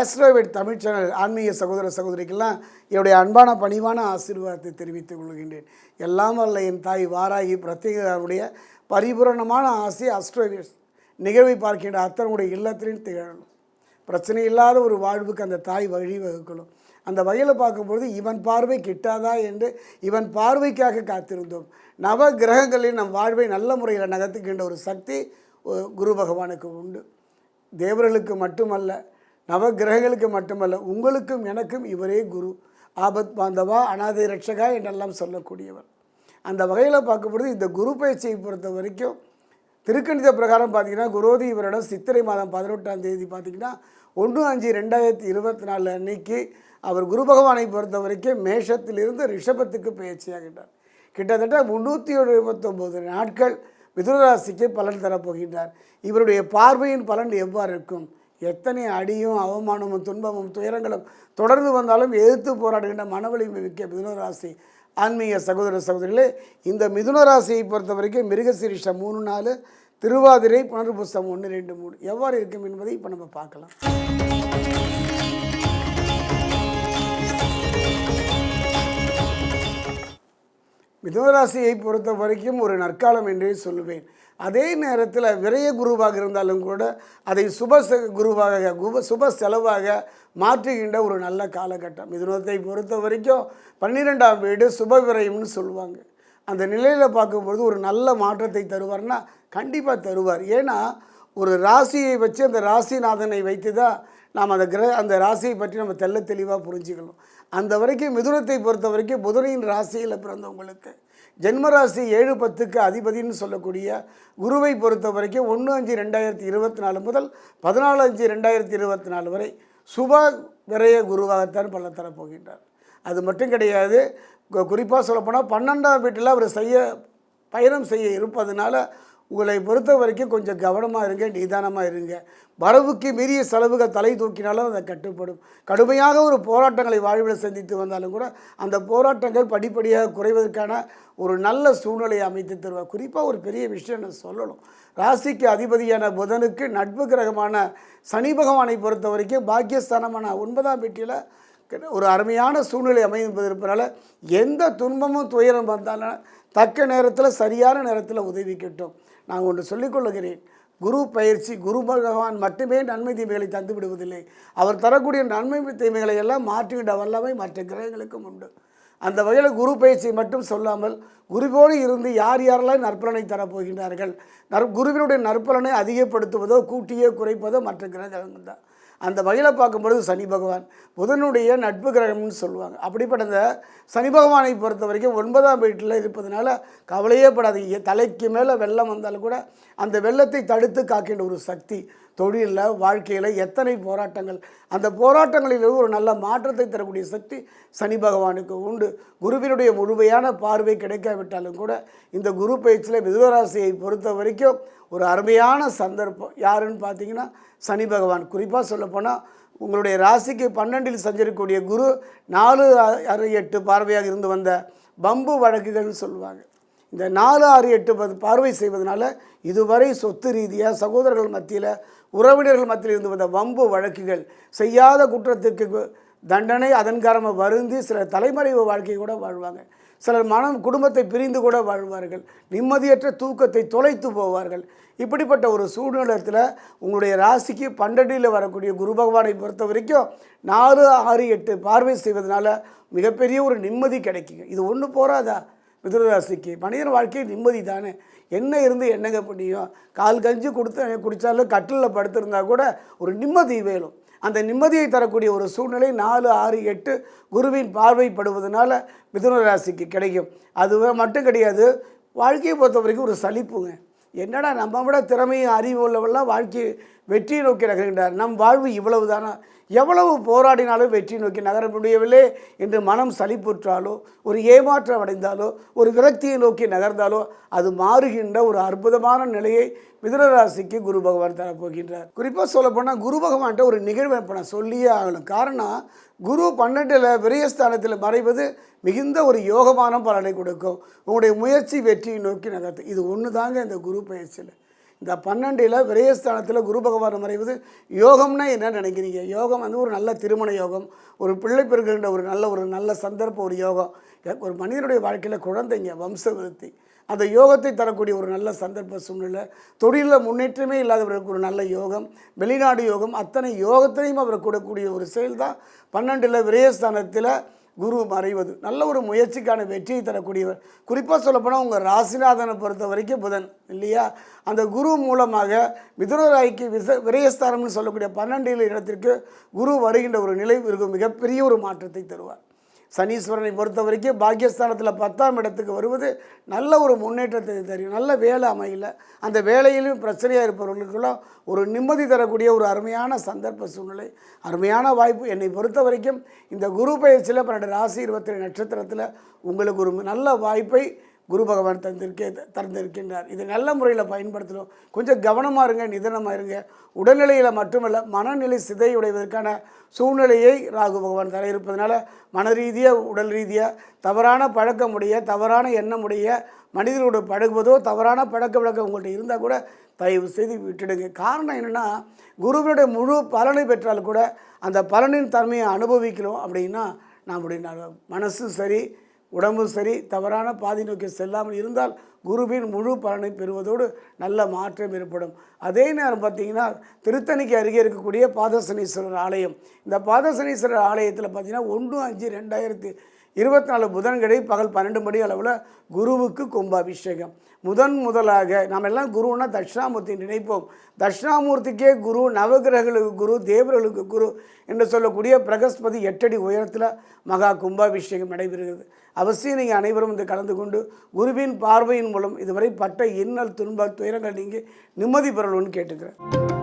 Astroved Tamil channel ஆன்மீக சகோதர சகோதரிக்கெல்லாம் என்னுடைய அன்பான பணிவான ஆசீர்வாதத்தை தெரிவித்துக் கொள்கின்றேன். எல்லாம் வல்ல என் தாய் வாராகி பிரத்யேகருடைய பரிபூரணமான ஆசை ஆஸ்ட்ரோவேட் நிகழ்வை பார்க்கின்ற அத்தனுடைய இல்லத்திலும் திகழணும். பிரச்சனை இல்லாத ஒரு வாழ்வுக்கு அந்த தாய் வழி வகுக்கணும். அந்த வகையில் பார்க்கும்பொழுது இவன் பார்வை கிட்டாதா என்று இவன் பார்வைக்காக காத்திருந்தோம். நவ கிரகங்களில் நம் வாழ்வை நல்ல முறையில் நகர்த்துகின்ற ஒரு சக்தி குரு பகவானுக்கு உண்டு. தேவர்களுக்கு மட்டுமல்ல நவகிரகங்களுக்கு மட்டுமல்ல உங்களுக்கும் எனக்கும் இவரே குரு. ஆபத் பாந்தவா அனாதை ரட்சகா என்றெல்லாம் சொல்லக்கூடியவர். அந்த வகையில் பார்க்கும்பொழுது இந்த குரு பயிற்சியை பொறுத்த வரைக்கும் திருக்கணித பிரகாரம் பார்த்தீங்கன்னா குரோதி இவரிடம் சித்திரை மாதம் பதினெட்டாம் தேதி பார்த்தீங்கன்னா ஒன்று அஞ்சு ரெண்டாயிரத்தி இருபத்தி நாலு அன்னைக்கு அவர் குரு பகவானை பொறுத்த வரைக்கும் மேஷத்திலிருந்து ரிஷபத்துக்கு பயிற்சியாகின்றார் கிட்டத்தட்ட முந்நூற்றி இருபத்தொம்போது நாட்கள் மிதுனராசிக்கு பலன் தரப்போகின்றார். இவருடைய பார்வையின் பலன் எவ்வாறு இருக்கும்? எத்தனை அடியும் அவமானமும் துன்பமும் துயரங்களும் தொடர்ந்து வந்தாலும் எதிர்த்து போராடுகின்ற மனவலிமை மிக்க மிதுனராசி ஆன்மீக சகோதர சகோதரிகளே இந்த மிதுனராசியை பொறுத்த வரைக்கும் மிருகசீரிஷம் மூணு நாலு திருவாதிரை புனர்புஸ்தம் ஒன்று ரெண்டு மூணு. எவ்வாறு இருக்கும் என்பதை இப்போ நம்ம பார்க்கலாம். மிதுனராசியை பொறுத்த வரைக்கும் ஒரு நற்காலம் என்றே சொல்லுவேன். அதே நேரத்தில் விரய குருவாக இருந்தாலும் கூட அதை சுப குருவாக குப சுப செலவாக மாற்றுகின்ற ஒரு நல்ல காலகட்டம். மிதுனத்தை பொறுத்த வரைக்கும் பன்னிரெண்டாம் வீடு சுப விரயம்னு சொல்லுவாங்க. அந்த நிலையில் பார்க்கும்பொழுது ஒரு நல்ல மாற்றத்தை தருவார்னா கண்டிப்பாக தருவார். ஏன்னா ஒரு ராசியை வச்சு அந்த ராசிநாதனை வைத்து தான் நாம் அந்த கிரக அந்த ராசியை பற்றி நம்ம தெள்ள தெளிவாக புரிஞ்சுக்கணும். அந்த வரைக்கும் மிதுனத்தை பொறுத்த வரைக்கும் புதனையின் ராசியில் பிறந்தவங்களுக்கு ஜென்மராசி ஏழு பத்துக்கு அதிபதின்னு சொல்லக்கூடிய குருவை பொறுத்த வரைக்கும் ஒன்று அஞ்சு ரெண்டாயிரத்தி இருபத்தி நாலு முதல் பதினாலு அஞ்சு ரெண்டாயிரத்தி இருபத்தி நாலு வரை சுப விரய குருவாகத்தான் பல தரப்போகின்றார். அது மட்டும் கிடையாது குறிப்பாக சொல்லப்போனால் பன்னெண்டாம் வீட்டில் அவர் செய்ய பயணம் செய்ய இருப்பதனால உங்களை பொறுத்த வரைக்கும் கொஞ்சம் கவனமாக இருங்க நிதானமாக இருங்க. வரவுக்கு மீறிய செலவுகள் தலை தூக்கினாலும் அதை கட்டுப்படும். கடுமையாக ஒரு போராட்டங்களை வாழ்வில் சந்தித்து வந்தாலும் கூட அந்த போராட்டங்கள் படிப்படியாக குறைவதற்கான ஒரு நல்ல சூழ்நிலையை அமைத்து தருவார். குறிப்பாக ஒரு பெரிய விஷயம் நான் சொல்லணும். ராசிக்கு அதிபதியான புதனுக்கு நட்பு கிரகமான சனி பகவானை பொறுத்த வரைக்கும் பாக்கியஸ்தானமான ஒன்பதாம் வீட்டில் ஒரு அருமையான சூழ்நிலை அமைந்திருப்பதனால எந்த துன்பமும் துயரம் வந்தாலும் தக்க நேரத்தில் சரியான நேரத்தில் உதவிக்கட்டும் நான் ஒன்று சொல்லிக்கொள்ளுகிறேன் குரு பயிற்சி குரு பகவான் மட்டுமே நன்மை தீமைகளை தந்து விடுவதில்லை. அவர் தரக்கூடிய நன்மை தீமைகளை எல்லாம் மாற்றிவிட வல்லமை மற்ற கிரகங்களுக்கும் உண்டு. அந்த வகையில் குரு பயிற்சியை மட்டும் சொல்லாமல் குருவோடு இருந்து யார் யாரெல்லாம் நற்பலனை தரப்போகின்றார்கள்? நற் குருவினுடைய நற்பலனை அதிகப்படுத்துவதோ கூட்டியோ குறைப்பதோ மற்ற கிரகங்கள் தான். அந்த வகையில் பார்க்கும்பொழுது சனி பகவான் புதனுடைய நட்பு கிரகம்னு சொல்லுவாங்க. அப்படிப்பட்ட சனி பகவானை பொறுத்த வரைக்கும் ஒன்பதாம் வீட்டில் இருப்பதனால கவலையே படாதீங்க. தலைக்கு மேலே வெள்ளம் வந்தாலும் கூட அந்த வெள்ளத்தை தடுத்து காக்கின்ற ஒரு சக்தி தொழிலில் வாழ்க்கையில் எத்தனை போராட்டங்கள். அந்த போராட்டங்களிலிருந்து ஒரு நல்ல மாற்றத்தை தரக்கூடிய சக்தி சனி பகவானுக்கு உண்டு. குருவினுடைய முழுமையான பார்வை கிடைக்காவிட்டாலும் கூட இந்த குரு பயிற்சியில் மிதுவராசியை பொறுத்த வரைக்கும் ஒரு அருமையான சந்தர்ப்பம். யாருன்னு பார்த்தீங்கன்னா சனி பகவான். குறிப்பாக சொல்லப்போனால் உங்களுடைய ராசிக்கு பன்னெண்டில் சஞ்சரிக்கக்கூடிய குரு நாலு ஆறு எட்டு பார்வையாக இருந்து வந்த பம்பு வழக்குகள்னு சொல்லுவாங்க. இந்த நாலு ஆறு எட்டு பது பார்வை செய்வதனால இதுவரை சொத்து ரீதியாக சகோதரர்கள் மத்தியில் உறவினர்கள் மத்தியில் இருந்து வந்த வம்பு வழக்குகள் செய்யாத குற்றத்துக்கு தண்டனை அதன் காரணமாக வருந்தி சில தலைமறைவு வாழ்க்கை கூட வாழ்வாங்க. சிலர் மனம் குடும்பத்தை பிரிந்து கூட வாழ்வார்கள். நிம்மதியற்ற தூக்கத்தை தொலைத்து போவார்கள். இப்படிப்பட்ட ஒரு சூழ்நிலத்தில் உங்களுடைய ராசிக்கு பன்னெண்டில் வரக்கூடிய குரு பகவானை பொறுத்த வரைக்கும் நாலு ஆறு எட்டு பார்வை செய்வதனால மிகப்பெரிய ஒரு நிம்மதி கிடைக்குங்க. இது ஒன்று போராதா மிதுனராசிக்கு மனிதன் வாழ்க்கை நிம்மதி தானே. என்ன இருந்து என்னங்க பண்ணியும்? கால் கஞ்சி கொடுத்து குடித்தாலும் கட்டிலில் படுத்திருந்தா கூட ஒரு நிம்மதி வேணும். அந்த நிம்மதியை தரக்கூடிய ஒரு சூழ்நிலை நாலு ஆறு எட்டு குருவின் பார்வைப்படுவதனால மிதுன ராசிக்கு கிடைக்கும். அது மட்டும் கிடையாது வாழ்க்கையை பொறுத்த வரைக்கும் ஒரு சலிப்புங்க. என்னடா நம்ம விட திறமையும் அறிவு உள்ளவெல்லாம் வாழ்க்கை வெற்றியை நோக்கி நகர்கின்றார். நம் வாழ்வு இவ்வளவு தானா எவ்வளவு போராடினாலும் வெற்றி நோக்கி நகர முடியவில்லை என்று மனம் சலிப்புற்றாலோ ஒரு ஏமாற்றம் அடைந்தாலோ ஒரு விரக்தியை நோக்கி நகர்ந்தாலோ அது மாறுகின்ற ஒரு அற்புதமான நிலையை மிதுனராசிக்கு குரு பகவான் தரப்போகின்றார் குறிப்பாக சொல்லப்போனால் குரு பகவான்கிட்ட ஒரு நிகழ்வு இப்போ நான் சொல்லியே ஆகணும். காரணம் குரு பன்னெண்டில் விரயஸ்தானத்தில் மறைவது மிகுந்த ஒரு யோகமான பலனை கொடுக்கும். உங்களுடைய முயற்சி வெற்றியை நோக்கி நகர்த்து. இது ஒன்று தாங்க இந்த குரு பயிற்சியில் இந்த பன்னெண்டில் விரயஸ்தானத்தில் குரு பகவான் மறைவது யோகம்னா என்ன நினைக்கிறீங்க? யோகம் வந்து ஒரு நல்ல திருமண யோகம் ஒரு பிள்ளை பெறுகின்ற ஒரு நல்ல ஒரு நல்ல சந்தர்ப்பம் ஒரு யோகம். ஒரு மனிதனுடைய வாழ்க்கையில் குழந்தைங்க வம்ச விருத்தி அந்த யோகத்தை தரக்கூடிய ஒரு நல்ல சந்தர்ப்ப சூழ்நிலை தொழிலில் முன்னேற்றமே இல்லாதவர்களுக்கு ஒரு நல்ல யோகம் வெளிநாடு யோகம் அத்தனை யோகத்தையும் அவர் கூடக்கூடிய ஒரு செயல் தான் பன்னெண்டில் விரயஸ்தானத்தில் குரு மறைவது. நல்ல ஒரு முயற்சிக்கான வெற்றியை தரக்கூடியவர். குறிப்பாக சொல்லப்போனால் உங்கள் ராசிநாதனை பொறுத்த வரைக்கும் புதன் இல்லையா? அந்த குரு மூலமாக மிதுனராய்க்கு விச விரயஸ்தானம்னு சொல்லக்கூடிய பன்னெண்டு இடத்திற்கு குரு வருகின்ற ஒரு நிலை இருக்கும் மிகப்பெரிய ஒரு மாற்றத்தை தருவார். சனீஸ்வரனை பொறுத்த வரைக்கும் பாக்கியஸ்தானத்தில் பத்தாம் இடத்துக்கு வருவது நல்ல ஒரு முன்னேற்றத்தை தெரியும் நல்ல வேலை அமையல. அந்த வேலையிலும் பிரச்சனையாக இருப்பவர்களுக்கெல்லாம் ஒரு நிம்மதி தரக்கூடிய ஒரு அருமையான சந்தர்ப்ப சூழ்நிலை அருமையான வாய்ப்பு. என்னை பொறுத்த வரைக்கும் இந்த குரு பயிற்சியில் பன்னெண்டு ராசி இருபத்தி நட்சத்திரத்தில் உங்களுக்கு ஒரு நல்ல வாய்ப்பை குரு பகவான் தந்திருக்கே திறந்திருக்கின்றார் இது நல்ல முறையில் பயன்படுத்தணும். கொஞ்சம் கவனமாக இருங்க நிதானமாக இருங்க. உடல்நிலையில் மட்டுமல்ல மனநிலை சிதையுடைவதற்கான சூழ்நிலையை ராகு பகவான் தர இருப்பதனால மன ரீதியாக உடல் ரீதியாக தவறான பழக்கமுடைய தவறான எண்ணமுடைய மனிதர்களோடு பழகுவதோ தவறான பழக்க வழக்கம் உங்கள்கிட்ட இருந்தால் கூட தயவு செய்து விட்டுடுங்க. காரணம் என்னென்னா குருவினுடைய முழு பலனை பெற்றால் கூட அந்த பலனின் தன்மையை அனுபவிக்கணும் அப்படின்னா நம்முடைய ந- மனசு சரி உடம்பு சரி தவறான பாதி நோக்கி செல்லாமல் இருந்தால் குருவின் முழு பலனை பெறுவதோடு நல்ல மாற்றம் ஏற்படும். அதே நேரம் பார்த்தீங்கன்னா திருத்தணிக்கு அருகே இருக்கக்கூடிய பாதசனீஸ்வரர் ஆலயம். இந்த பாதசனீஸ்வரர் ஆலயத்தில் பார்த்தீங்கன்னா ஒன்று அஞ்சு ரெண்டாயிரத்தி இருபத்தி நாலு புதன்கிழமை பகல் பன்னெண்டு மணி அளவில் குருவுக்கு கும்பாபிஷேகம். முதன் முதலாக நாம் எல்லாம் குருன்னா தட்சிணாமூர்த்தி நினைப்போம். தட்சிணாமூர்த்திக்கே குரு நவகிரகங்களுக்கு குரு தேவர்களுக்கு குரு என்று சொல்லக்கூடிய பிரகஸ்பதி எட்டடி உயரத்தில் மகா கும்பாபிஷேகம் நடைபெறுகிறது. அவசியம் நீங்கள் அனைவரும் இந்த கலந்து கொண்டு குருவின் பார்வையின் மூலம் இதுவரை பட்ட இன்னல் துன்ப துயரங்கள் நீங்கள் நிம்மதி பெறணும்னு கேட்டுக்கிறேன்.